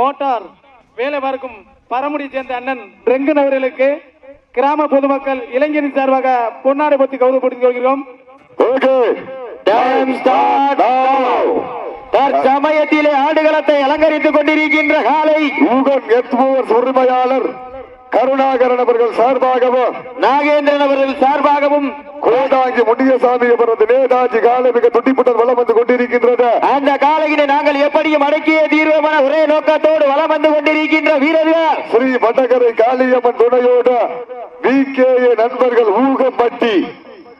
Motor வேலை பார்க்கும் பரமுடி சேர்ந்த அண்ணன் ரெங்கன் அவர்களுக்கு கிராம பொதுமக்கள் இளைஞரின் சார்பாக பொன்னாடை பற்றி கௌரவப்படுத்திக் கொள்கிறோம். தற்சமயத்திலே ஆடுகளத்தை அலங்கரித்துக் கொண்டிருக்கின்ற காலை யூகன் எத்மோர் உரிமையாளர் கருணாகரன் அவர்கள் சார்பாகவும் நாகேந்திரன் அவர்கள் சார்பாகவும் முனியசாமி அவரது நேதாஜி காலை மிக துட்டிப்புடன் வளம் வந்து கொண்டிருக்கின்றது. அந்த காலையினை நாங்கள் எப்படியும் அடக்கிய தீர்வோம் என ஒரே நோக்கத்தோடு வலம் வந்து கொண்டிருக்கின்ற வீரர்கள். ஸ்ரீ வடகரை காளியம்மன் துணையோடு வி கே நண்பர்கள் ஊகப்பட்டி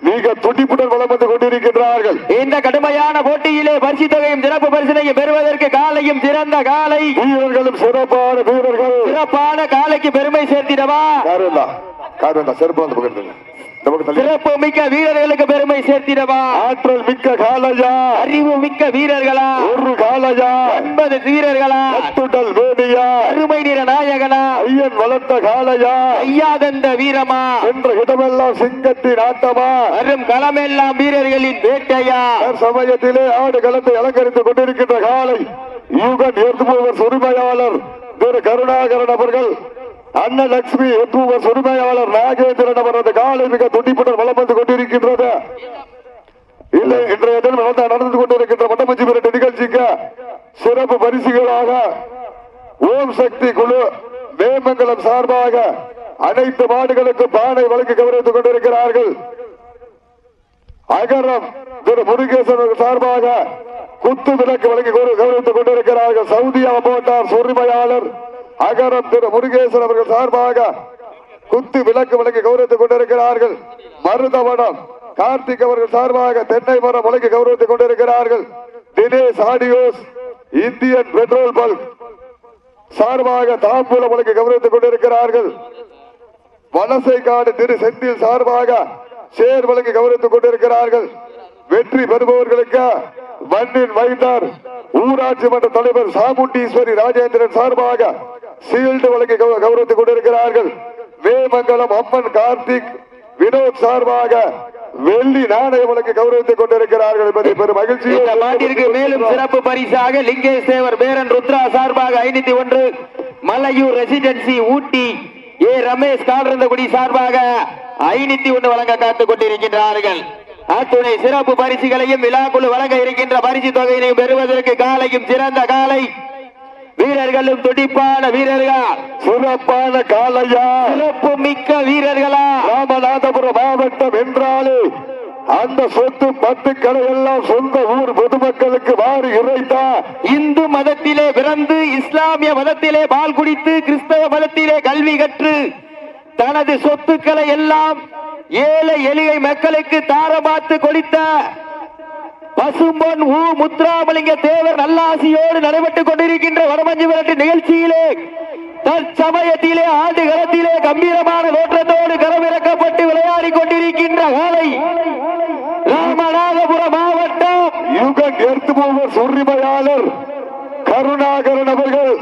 மிக துடிப்புடன் வளம் வந்து கொண்டிருக்கின்றார்கள். இந்த கடுமையான போட்டியிலே பரிசு தொகையும் சிறப்பு பரிசனையும் பெறுவதற்கு காலையும் சிறந்த காலை. வீரர்களும் சிறப்பான வீரர்கள். சிறப்பான காலைக்கு பெருமை சேர்த்திடவா? காரண்டா காரண்டா செருப்பு வந்து தள்ளி. சிறப்பு மிக்க வீரர்களுக்கு பெருமை சேர்த்திடவா? ஆற்றல் மிக்க காலையா அறிவு மிக்க வீரர்களா? ஒரு காலையா ஒன்பது வீரர்களா? கத்துடல் வேணியா. அருமை நிற நாயகனா? ஐயன் வளர்த்த காலையா ஐயாதந்த வீரமா? என்ற இடமெல்லாம் சிங்கத்தின் ஆட்டமா. வரும் களமெல்லாம் வீரர்களின் வேட்டையா? சமயத்திலே ஆடு களத்தை அலங்கரித்துக் கொண்டிருக்கின்ற காலை யூகன் எர்துபவர் உரிமையாளர் திரு கருணாகரன் அவர்கள் அன்னலட்சுமி எர்துபவர் உரிமையாளர் நாகேந்திரன் அவரது காலை மிக துண்டிப்புடன் வளம் வந்து கொண்டிருக்கின்றது. இல்லை இன்றைய தினம் நடந்த நடந்து கொண்டிருக்கின்ற மட்டமஞ்சி மிரட்டு நிகழ்ச்சிக்கு சிறப்பு பரிசுகளாக ஓம் சக்தி குழு வேமங்கலம் சார்பாக அனைத்து மாடுகளுக்கு பானை வழங்கி கவனித்துக் கொண்டிருக்கிறார்கள். அகரம் திரு முருகேசன் சார்பாக குத்து விளக்கு வழங்கி கௌரவ- கௌரவித்துக் கொண்டிருக்கிறார்கள். சவுதியா போட்டார் உரிமையாளர் அகரம் திரு முருகேசன் அவர்கள் சார்பாக குத்து விளக்கு வழங்கி கௌரவித்துக் கொண்டிருக்கிறார்கள். மருதவனம் கார்த்திக் அவர்கள் சார்பாக தென்னை மரம் வழங்கி கௌரவித்துக் கொண்டிருக்கிறார்கள். Dinesh audios Indian petrol bulk சார்பாக தாம்பூலம் வழங்கி கௌரவித்துக் கொண்டிருக்கிறார்கள். வலசைக்காடு திரு செந்தில் சார்பாக சேர் வழங்கி கௌரவித்துக் கொண்டிருக்கிறார்கள். வெற்றி பெறுபவர்களுக்கு மண்ணின் வைத்தார் ஊராட்சி மன்ற தலைவர் சாமுண்டீஸ்வரி ராஜேந்திரன் சார்பாக சீல்டு வழங்கி கௌ- கௌரவித்துக் கொண்டிருக்கிறார்கள். மேமங்கலம் அம்மன் கார்த்திக் வினோத் சார்பாக வெள்ளி நாணயம் வழங்கி கௌரவித்துக் கொண்டிருக்கிறார்கள் என்பதை பெரும் இந்த மாட்டிற்கு மேலும் மகிழ்ச்சி சிறப்பு பரிசாக லிங்கேஷ் தேவர் பேரன் ருத்ரா சார்பாக ஐநூத்தி ஒன்று மலையூர் ரெசிடென்சி ஊட்டி ஏ ரமேஷ் கால்ரந்தகுடி சார்பாக ஐநூத்தி ஒன்று வழங்க காத்துக் கொண்டிருக்கின்றார்கள். அத்துணை சிறப்பு பரிசுகளையும் விழாக்குழு வழங்க இருக்கின்ற பரிசு தொகையினையும் பெறுவதற்கு காலையும் சிறந்த காலை வீரர்களும் துடிப்பான வீரர்களா? சிறப்பான காலையா சிறப்பு மிக்க வீரர்களா? ராமநாதபுரம் மாவட்டம் என்றாலே அந்த சொத்து பத்து கடையெல்லாம் சொந்த ஊர் பொதுமக்களுக்கு வாரி இறைத்தா. இந்து மதத்திலே பிறந்து இஸ்லாமிய மதத்திலே பால் குடித்து கிறிஸ்தவ மதத்திலே கல்வி கற்று தனது சொத்துக்களை எல்லாம் ஏழை எளிய மக்களுக்கு தாரமாத்து கொடுத்த பசும்பொன் ஊ முத்துராமலிங்க தேவர் நல்லாசியோடு நடைபெற்றுக் கொண்டிருக்கின்ற வடமஞ்சு விரட்டு நிகழ்ச்சியிலே தற்சமயத்திலே ஆண்டு களத்திலே கம்பீரமான தோற்றத்தோடு களமிறக்கப்பட்டு விளையாடிக் கொண்டிருக்கின்ற காலை ராமநாதபுரம் மாவட்டம். யுகன் போவர் உரிமையாளர் கருணாகரன் அவர்கள்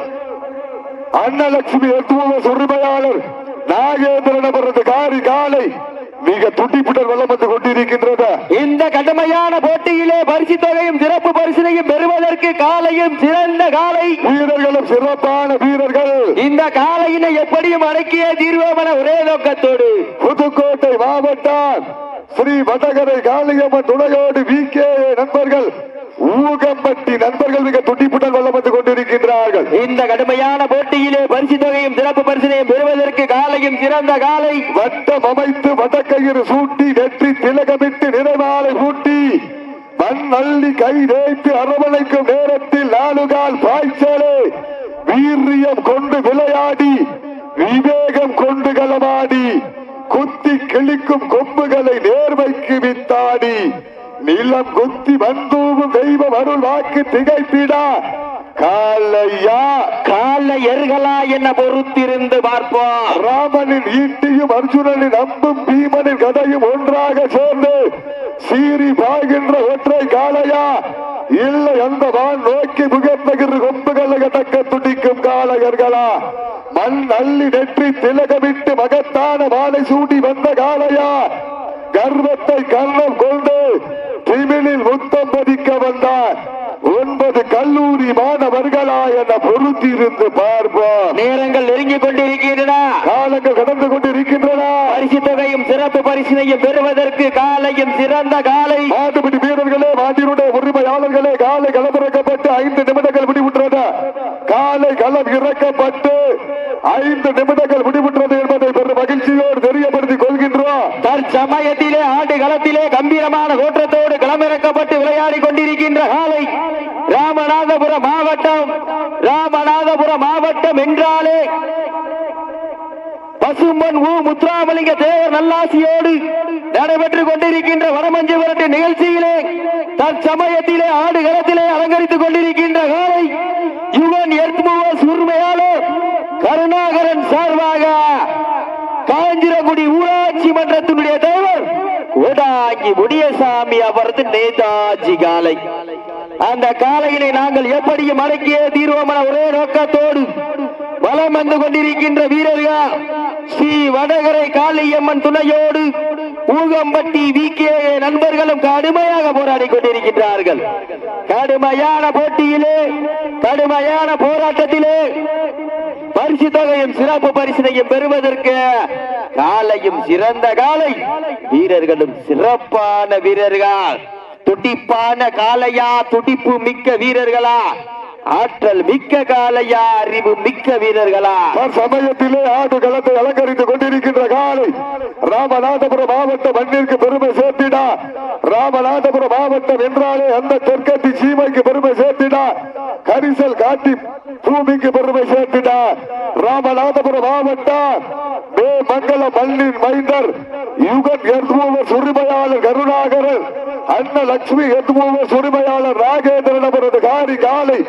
அன்னலட்சுமி போவர் உரிமையாளர் நாகேந்திரன் அவரது காரி காலை மிக துட்டிப்புடன் வளம் வந்து கொண்டிருக்கின்றது. இந்த கடுமையான போட்டியிலே பரிசு தொகையும் சிறப்பு பரிசினையும் பெறுவதற்கு காலையும் சிறந்த காலை. வீரர்களும் சிறப்பான வீரர்கள். இந்த காலையினை எப்படியும் அடக்கிய தீர்வோம் என ஒரே நோக்கத்தோடு. புதுக்கோட்டை மாவட்டம் ஸ்ரீ வடகரை காளியம்மன் துணையோடு வி கே நண்பர்கள் ஊகம்பட்டி நண்பர்கள் மிக வந்து கொண்டிருக்கின்றார்கள் இந்த கடுமையான போட்டியிலே பரிசு தொகையும் சிறப்பு பரிசினையும் பெறுவதற்கு காலையும் சிறந்த காலை. வட்டம் அமைத்து வடக்கயிறு சூட்டி வெற்றி திலகமிட்டு நிறைவாலை சூட்டி. மண் அள்ளி கை தேய்த்து அரவணைக்கும் நேரத்தில் நாலுகால் பாய்ச்சலே. வீரியம் கொண்டு விளையாடி விவேகம் கொண்டு களமாடி குத்தி கிழிக்கும் கொம்புகளை நேர்மைக்கு வித்தாடி. நிலம் குத்தி வந்தூவும் தெய்வம் அருள் வாக்கு திகைத்திடா. காலையா? கால எருகலா என்ன பொறுத்திருந்து பார்ப்போம். ராமனின் ஈட்டியும் அர்ஜுனனின் அம்பும் பீமனின் கதையும் ஒன்றாக சேர்ந்து சீறி பாய்கின்ற ஒற்றை காளையா? இல்லை அந்த வான் நோக்கி முகத்தகிற கொம்புகளை தக்க துடிக்கும் காளையர்களா? மண் அள்ளி நெற்றி திலகமிட்டு மகத்தான மாலை சூடி வந்த காளையா? கர்வத்தை கர்ணம் கொண்டு திமிழில் முத்தம் பதிக்க வந்தார். ஒன்பது கல்லூரி மாணவர்களா என பொறுத்திருந்து பார்ப்போம் நேரங்கள் நெருங்கிக் கொண்டிருக்கின்றன. காலங்கள் கடந்து கொண்டிருக்கின்றன. பரிசு தொகையும் சிறப்பு பரிசினையும் பெறுவதற்கு காலையும் சிறந்த காலை. மாட்டுப்பிடி வீரர்களே மாட்டினுடைய உரிமையாளர்களே காலை களமிறக்கப்பட்டு ஐந்து நிமிடங்கள் முடிவுற்றது. காலை களம் இறக்கப்பட்டு ஐந்து நிமிடங்கள் முடிவுற்றது என்பதை பெரும் மகிழ்ச்சியோடு தெரியப்படுத்திக் கொள்கின்றோம். தற்சமயத்திலே ஆண்டு களத்திலே கம்பீரமான தோற்றத்தோடு களமிறக்கப்பட்டு விளையாடி கொண்டிருக்கின்ற மாவட்டம் ராமநாதபுரம் மாவட்டம் என்றாலே பசும்பன் ஊ முத்துராமலிங்க தேவர் நல்லாசியோடு நடைபெற்றுக் கொண்டிருக்கின்ற வடமஞ்சு விரட்டு நிகழ்ச்சியிலே தற்சமயத்திலே ஆடு களத்திலே அலங்கரித்துக் கொண்டிருக்கின்ற காலை யுவன் எர்த்முவ சுர்மையாளர் கருணாகரன் சார்பாக காஞ்சிரகுடி ஊராட்சி மன்றத்தினுடைய தலைவர் ஓடாங்கி முடியசாமி அவரது நேதாஜி காலை. அந்த காலையினை நாங்கள் எப்படியும் அடக்கியே தீர்வோம் என ஒரே நோக்கத்தோடு வலம் வந்து கொண்டிருக்கின்ற வீரர்கள் ஸ்ரீ வடகரை காளியம்மன் துணையோடு ஊகம்பட்டி வி கே நண்பர்களும் கடுமையாக போராடி கொண்டிருக்கின்றார்கள். கடுமையான போட்டியிலே கடுமையான போராட்டத்திலே பரிசு தொகையும் சிறப்பு பரிசினையும் பெறுவதற்கு காலையும் சிறந்த காலை வீரர்களும் சிறப்பான வீரர்கள். துடிப்பான காலையா துடிப்பு மிக்க வீரர்களா? ஆற்றல் மிக்க காலையா அறிவு மிக்க வீரர்களா? சமயத்திலே ஆடு களத்தை அலங்கரித்துக் கொண்டிருக்கின்ற காலை ராமநாதபுரம் மாவட்ட மண்ணிற்கு பெருமை ராமநாதபுரம் மாவட்டம் என்றாலே அந்த தெற்கத்தி சீமைக்கு பெருமை சேர்த்திடா. கரிசல் காட்டி பூமிக்கு பெருமை சேர்த்திடா. ராமநாதபுரம் மாவட்டம் மே மங்கள மண்ணின் மைந்தர் யுகன் எர்மூவர் சுரிமையாளர் கருணாகரன் அண்ண லட்சுமி எர்மூவர் சுரிமையாளர் ராகேந்திரன் அவரது காரி காலை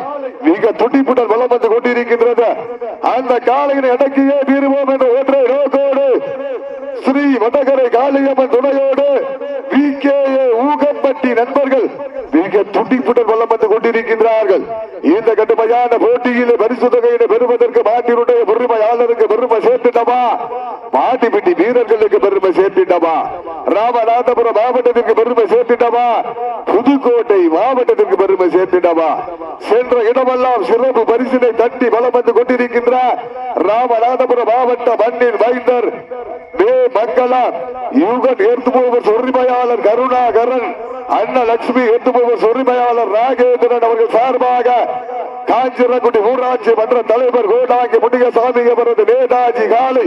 மிக துடிப்புடன் வளம் வந்து கொண்டிருக்கின்றது. அந்த காலையின் இடக்கியே தீருவோம் என்ற ஒற்றை நோக்கோடு ஸ்ரீ வடகரை காளியம்மன் துணை வி கே ஊகம்பட்டி நண்பர்கள் மிக துடிப்புடன் வளம் வந்து கொண்டிருக்கின்றார்கள் இந்த கடுமையான போட்டியிலே பரிசு தொகையினை பெறுவதற்கு மாட்டினுடைய பெருமையாளருக்கு பெருமை சேர்த்துட்டமா மாட்டிப்பிட்டி வீரர்களுக்கு பெருமை சேர்த்திட்டமா ராமநாதபுரம் மாவட்டத்திற்கு பெருமை சேர்த்திட்டமா புதுக்கோட்டை மாவட்டத்திற்கு பெருமை சேர்த்திட்டமா சென்ற இடமெல்லாம் சிறப்பு பரிசினை தட்டி பலம் வந்து கொண்டிருக்கின்ற ராமநாதபுரம் மாவட்ட மண்ணின் மைந்தர் மே மங்களா யுகன் ஏற்றுபவர் உரிமையாளர் கருணாகரன் அண்ணா லட்சுமி ஏற்றுபவர் உரிமையாளர் ராகேந்திரன் அவர்கள் சார்பாக காஞ்சிரக்குடி ஊராட்சி மன்ற தலைவர் கோடாங்கி முனிகசாமி அவரது நேதாஜி காலை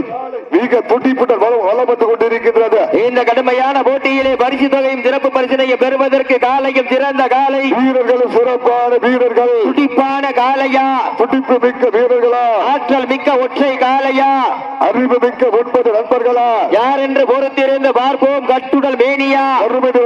மிக துடிப்புடன் வந்து கொண்டிருக்கின்றது. இந்த கடுமையான போட்டியிலே பரிசு தொகையும் சிறப்பு பரிசினையும் பெறுவதற்கு காலையும் சிறந்த காலை. வீரர்களும் சிறப்பான வீரர்கள். துடிப்பான காளையா துடிப்பு மிக்க வீரர்களா? ஆற்றல் மிக்க ஒற்றை காளையா அறிவு மிக்க ஒன்பது நண்பர்களா? யார் என்று பொறுத்திருந்து பார்ப்போம் கட்டுடல் மேனியா?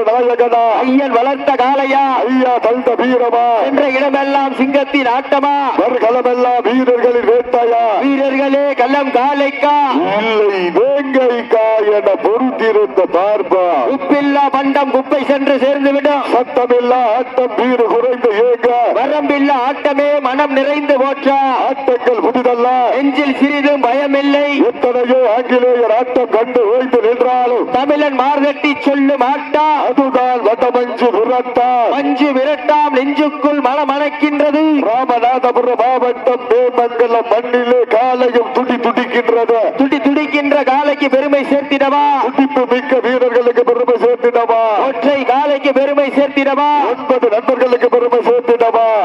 நாயகனா? ஐயன் வளர்த்த காளையா ஐயா தந்த வீரமா? என்ற இடமெல்லாம் சிங்கத்தின் ஆட்டமா வருகளமெல்லாம் வீரர்களின் வேட்டையா? வீரர்களே கள்ளம் காளைக்கா? இல்லை வேங்கைக்கா என பொறுத்திருந்த பார்ப்பா. உப்பில்லா பண்டம் குப்பை சென்று சேர்ந்து விடும் சத்தமில்லா ஆட்டம் வீடு குறைந்து ஏங்க. வரம்பில்லா ஆட்டமே மனம் நிறைந்து போற்றா. ஆட்டங்கள் புதிதல்ல. நெஞ்சில் சிறிதும் பயமில்லை. எத்தனையோ ஆங்கிலேயர் ஆட்டம் கண்டு ஓய்ந்து நின்றாலும் தமிழன் மார்கட்டி சொல்லும் ஆட்டா அதுதான் புரட்டா மஞ்சு விரட்டாம் நெஞ்சுக்குள் மனமணக்கின்றது ராமநாதபுரம் மாவட்டம் மேமங்கலம் மண்ணிலே காலையும் துடி துடிக்கின்றது. துடி துடிக்கின்ற காலைக்கு பெருமை சேர்த்திடவா? துடிப்பு மிக்க வீரர்களுக்கு பெருமை சேர்த்திடவா? ஒற்றை காலைக்கு பெருமை சேர்த்திடவா? ஒன்பது நண்பர்களுக்கு பெருமை சேர்த்திடவா?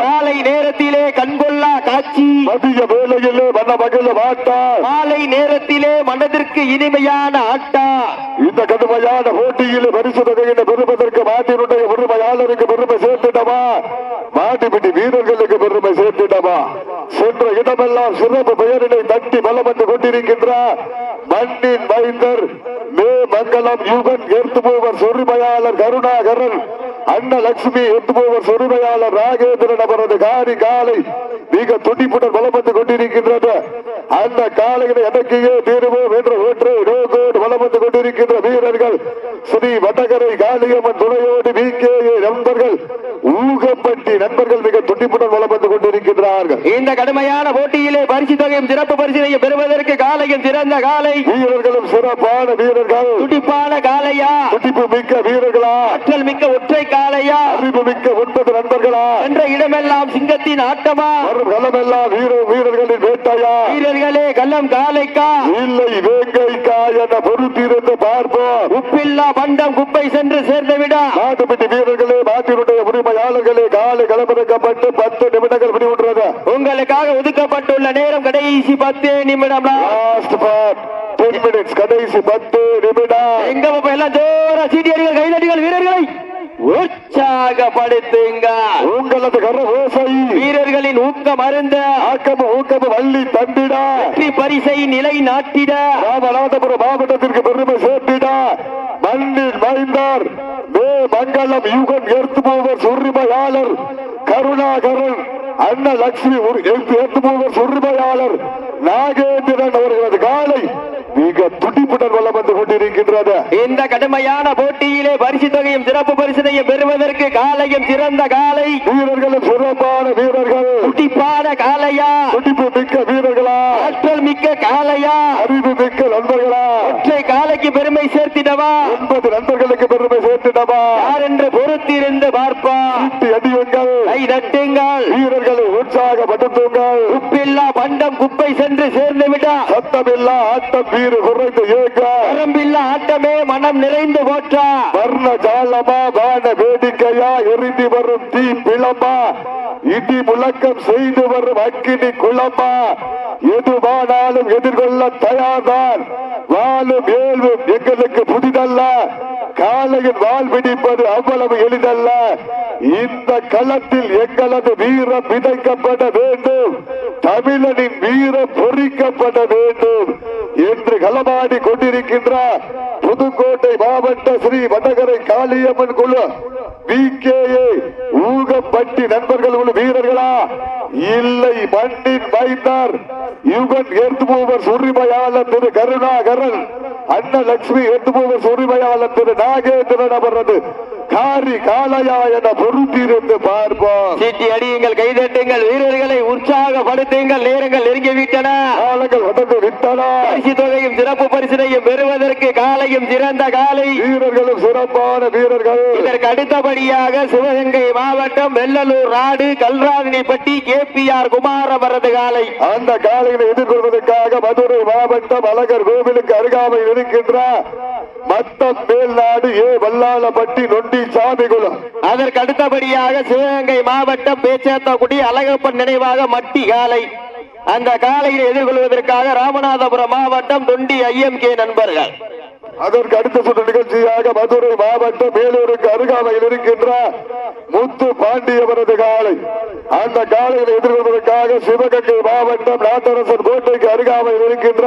காலை நேரத்திலே கண்கொள்ளா காட்சி. மதிய வேளையிலே வன மகிழ மாட்டா. மாலை நேரத்திலே மனதிற்கு இனிமையான ஆட்டா. இந்த கடுமையான போட்டியில் பரிசு தொகையினை பெறுவதற்கு மாட்டினுடைய உரிமையாளருக்கு பெருமை சேர்த்திடவா? மாட்டுப்பிடி வீரர்களுக்கு பெருமை சேர்த்திடவா? சென்ற இடமெல்லாம் சிறப்பு பெயரினை தட்டி பலம் கொண்டிருக்கின்ற மண்ணின் மைந்தர் மே மங்கலம் யுகன் ஏற்றுபவர் சொருமையாளர் கருணாகரன் அண்ண லட்சுமி ஏற்றுபவர் சொருமையாளர் ராகேந்திரன் அவரது காரி காலை மிக துடிப்புடன் பலம் வந்து கொண்டிருக்கின்றது. அந்த காலையினை அடக்கியே தீருவோம் என்ற ஒற்றை நோக்கோடு வலம் வந்து கொண்டிருக்கின்ற வீரர்கள் ஸ்ரீ வடகரை காளியம்மன் துணையோடு வி கே நண்பர்கள் ஊகப்பட்டி நண்பர்கள் மிக துடிப்புடன் கொண்டிருக்கின்றனர் கொண்டிருக்கின்றார்கள். இந்த கடுமையான போட்டியிலே பரிசு தொகையும் சிறப்பு பரிசினையும் பெறுவதற்கு காலையும் சிறந்த காலை சிறப்பான வீரர்கள். துடிப்பான காலையா துடிப்பு மிக்க வீரர்களா? ஆற்றல் மிக்க ஒற்றை காலையா அறிவு மிக்க ஒன்பது நண்பர்களா? என்ற இடமெல்லாம் சிங்கத்தின் ஆட்டமா? வரும் களமெல்லாம் வீர வீரர்களின் வேட்டையா? வீரர்களே கள்ளம் காலைக்கா இல்லை வேங்கைக்கா என பொறுத்திருந்து பார்ப்போம். உப்பில்லா பண்டம் குப்பை சென்று சேர்ந்து விடா நாட்டுப்பட்டி வீரர்களே நாட்டினுடைய உரிமையாளர்களே காலை களமிறக்கப்பட்டு பத்து நிமிடங்கள் முடிவுற்றது உங்களுக்காக ஒதுக்கப்பட்டுள்ள நேரம் கடைசி பத்து நிமிடம் லாஸ்ட் டென் மினிட்ஸ் கடைசி பத்து நிமிடம். எங்க எல்லாம் ஜோர சீட்டியடிகள் கைதடிகள் வீரர்களை உற்சாகப்படுத்துங்க. உங்களது கர ஓசை வீரர்களின் ஊக்கம் அருந்த. ஆக்கமும் ஊக்கமும் வள்ளி தந்திட. வெற்றி பரிசை நிலை நாட்டிட. ராமநாதபுரம் மாவட்டத்திற்கு பெருமை சேர்த்திட. மண்ணின் மைந்தார் மே மங்கலம் யுகன் ஏற்றுபவர் உரிமையாளர் கருணாகரன் அண்ண லட்சுமி ஏற்றுபவர் உரிமையாளர் நாகேந்திரன் அவர்களது காலை மிக துடிப்புடன் வளம் வந்து கொண்டிருக்கின்றது. இந்த கடுமையான போட்டியிலே பரிசு தொகையும் சிறப்பு பரிசினையும் பெறுவதற்கு காலையும் சிறந்த காலை. வீரர்களும் சிறப்பான வீரர்கள். துடிப்பான காலையா? துடிப்பு மிக்க வீரர்களா? ஆற்றல் மிக்க காலையா? அறிவு மிக்க நண்பர்களா? ஒற்றை காலைக்கு பெருமை சேர்த்திடவா? ஒன்பது நண்பர்களுக்கு பெருமை சேர்த்திடவா யார் என்று பொறுத்திருந்து பார்ப்பா சீட்டி அடியுங்கள் கை தட்டுங்கள். வீரர்களை உற்சாகப்படுத்துங்கள். உப்பில்லா பண்டம் குப்பை சென்று சேர்ந்து விடா. சத்தமில்லா ஆட்டம் வீறு குறைந்து ஏங்க வரம்பில்லா ஆட்டமே மனம் நிறைந்து போற்றா. வர்ண ஜாலமா வான வேடிக்கையா எரிந்து வரும் தீ பிளமா இடி முழக்கம் செய்து வரும் அக்கினி குளமா எதுவானாலும் எதிர்கொள்ள தயார்தான். வாழும் ஏழ்வும் எங்களுக்கு புதிதல்ல. காலையில் வாழ் பிடிப்பது அவ்வளவு எளிதல்ல. இந்த களத்தில் எங்களது வீரம் விதைக்கப்பட வேண்டும். தமிழனின் வீரம் பொறிக்கப்பட வேண்டும் என்று களமாடி கொண்டிருக்கின்ற புதுக்கோட்டை மாவட்ட ஸ்ரீ வடகரை காளியம்மன் குழு பிகேஏ ஊகப்பட்டி நண்பர்கள் உள்ள வீரர்களா? இல்லை மண்ணின் வைத்தார் யுகன் ஏற்றுபவர் உரிமையாளர் திரு கருணாகரன் அன்னலட்சுமி மூவர் உரிமையாளர் திரு நாகேந்திரன் அவரது காரி காளையா என பொருத்தியிருந்து பார்ப்போம். சீட்டி அடியுங்கள் கைதட்டுங்கள் வீரர்களை உற்சாகப்படுத்துங்கள் நேரங்கள் நெருங்கி விட்டன காலங்கள் உடந்து விட்டன. பரிசு தொகையும் சிறப்பு பரிசினையும் பெறுவதற்கு காலையும் சிறந்த காலை வீரர்களும் சிறப்பான வீரர்கள். இதற்கு அடுத்தபடியாக சிவகங்கை மாவட்டம் வெள்ளலூர் நாடு Kalranipatti K P R Kumar அவரது காலை அந்த காலையில் எதிர்கொள்வதற்காக மதுரை மாவட்டம் அழகர் கோவிலுக்கு அருகாமையில் இருக்கின்ற மத்தம் மேல்நாடு ஏ வல்லாளப்பட்டி நொண்டி சாமிகுளம். அதற்கு அடுத்தபடியாக சிவகங்கை மாவட்டம் பேச்சாத்தாக்குடி அழகப்பன் நினைவாக மட்டி காலை அந்த காலையில் எதிர்கொள்வதற்காக ராமநாதபுரம் மாவட்டம் தொண்டி ஐஎம்கே நண்பர்கள். அதற்கு அடுத்த சுற்று நிகழ்ச்சியாக மதுரை மாவட்டம் மேலூருக்கு அருகாமையில் இருக்கின்ற முத்து பாண்டியவரது காலை அந்த காலையில் எதிர்கொள்வதற்காக சிவகங்கை மாவட்டம் நாட்டரசன் கோட்டைக்கு அருகாமையில் இருக்கின்ற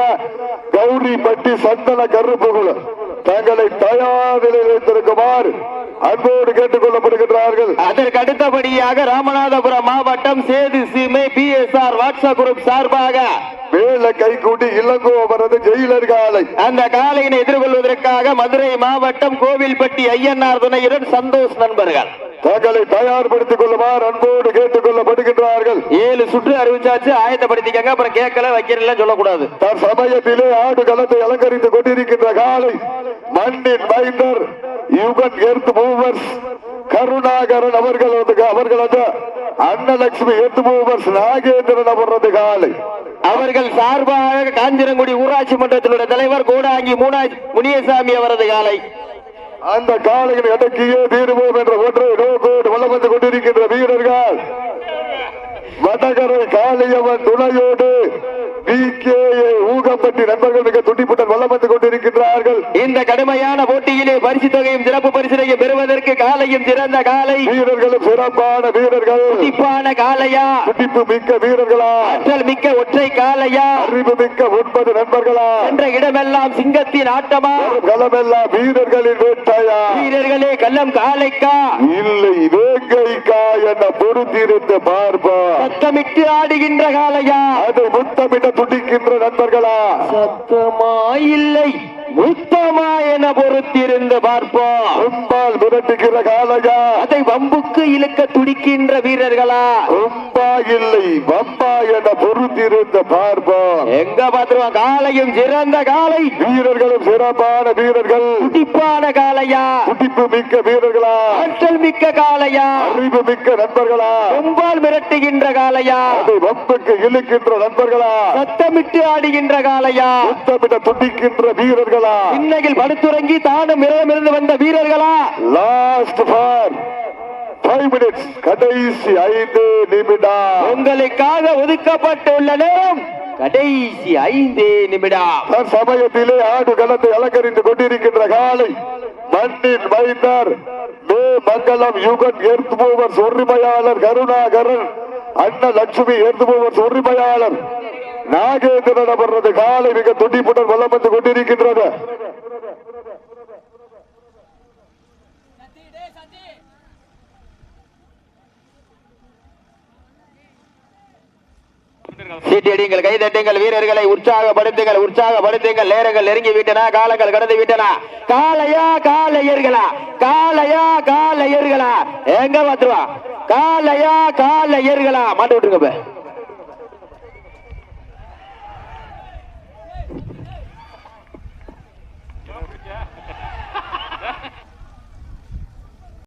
கௌரிப்பட்டி சந்தன கருப்புகுளம். தங்களை தயார் நிலையில் வைத்திருக்குமாறு அன்போடு கேட்டுக் கொள்ளப்படுகின்றார்கள் அதற்கு அடுத்தபடியாக ராமநாதபுரம் மாவட்டம் Sethu Seemai P S R WhatsApp group சார்பாக மேல கைகூட்டி இளங்கோ அவரது ஜெயிலர் காலை. அந்த காலையினை எதிர்கொள்வதற்காக மதுரை மாவட்டம் கோவில்பட்டி ஐயனார் துணையுடன் சந்தோஷ் நண்பர்கள். தங்களை தயார்படுத்திக் கொள்ளுமாறு அன்போடு கேட்டுக் கொள்ளப்படுகின்றார்கள் ஏழு சுற்று அறிவிச்சாச்சு ஆயத்தப்படுத்திக்கங்க அப்புறம் கேட்கல வைக்கிறல சொல்லக்கூடாது. தற்சமயத்திலே ஆடு களத்தை அலங்கரித்துக் கொண்டிருக்கின்ற காலை மண்ணின் மைந்தர் யுகன் எர்த் மூவர்ஸ் கருணாகரன் அவர்களது அவர்களது அன்னலட்சுமி எர்த் மூவர்ஸ் நாகேந்திரன் அவரது காலை. அவர்கள் சார்பாக காஞ்சிரங்குடி ஊராட்சி மன்றத்தினுடைய தலைவர் கோடாங்கி மூனாஜ் முனியசாமி அவரது காலை. அந்த காலையில் அடக்கியே தீருவோம் என்ற ஒன்றை நோக்கோடு வளம் வந்து கொண்டிருக்கின்ற வீரர்கள். வடகரை காளியவன் துணையோடு ஊகம்பட்டி நண்பர்கள் மிக துடிப்புடன் வளம் வந்து கொண்டிருக்கின்றார்கள். இந்த கடுமையான போட்டியிலே பரிசு தொகையும் சிறப்பு பரிசினையும் பெறுவதற்கு காலையும் சிறந்த காலை. வீரர்களும் சிறப்பான வீரர்கள். துடிப்பான காலையா? துடிப்பு மிக்க வீரர்களா? ஆற்றல் மிக்க ஒற்றை காலையா? அறிவு மிக்க ஒன்பது நண்பர்களா? என்ற இடமெல்லாம் சிங்கத்தின் ஆட்டமா? களமெல்லாம் வீரர்களின் வேட்டையா? வீரர்களே கள்ளம் காலைக்கா? இல்லை வேங்கைக்கா என பொறுத்திருந்து பார்ப்போம். சத்தமிட்டு ஆடுகின்ற காலையா? அதை முத்தமிட துடிக்கின்ற நண்பர்களா? சத்தமா இல்லை உத்தமா என பொறுத்திருந்து பார்ப்போம். கும்பால் மிரட்டுகிற காலையா அதை வம்புக்கு இழுக்க துடிக்கின்ற வீரர்களா? கும்பா இல்லை வம்பா என பொறுத்திருந்த பார்ப்போம். எங்க பாத்துருவோம் காலையும் சிறந்த காலை வீரர்களும் சிறப்பான வீரர்கள். துடிப்பான காலையா துடிப்பு மிக்க வீரர்களா? ஆற்றல் மிக்க காலையா அறிவு மிக்க நண்பர்களா? கொம்பால் மிரட்டுகின்ற காலையா அதை வம்புக்கு இழுக்கின்ற நண்பர்களா? சத்தமிட்டு ஆடுகின்ற காலையா முத்தமிட துடிக்கின்ற வீரர்களா? இன்னையில் படுத்துறங்கி தானும் மிரமிருந்து வந்த வீரர்களா? லாஸ்ட் ஃபார் ஃபைவ் மினிட்ஸ் கடைசி ஐந்து நிமிடம். உங்களுக்காக ஒதுக்கப்பட்டுள்ள நேரம் கடைசி ஐந்தே நிமிடம். சமயத்திலே ஆடு களத்தை அலங்கரித்து கொண்டிருக்கின்ற காலை. மண்ணின் மைந்தர் மே மங்கலம் யுகன் எர்த்துபவர் உரிமையாளர் கருணாகரன் அண்ணன் லட்சுமி எர்த்துபவர் உரிமையாளர் நாகேந்திரன் அவரது காலை மிக துண்டிப்புடன் வல்லம் வந்து கொண்டிருக்கின்றது. சீட்டியடிங்கள் கைதட்டுங்கள் வீரர்களை உற்சாகப்படுத்துங்கள் உற்சாகப்படுத்துங்கள். நேரங்கள் நெருங்கி விட்டன காலங்கள் கடந்து விட்டன காலையா காலையர்களா காலையா காலையர்களா எங்க வந்துருவா? காலையா காலையர்களா மாட்டு விட்டுருங்க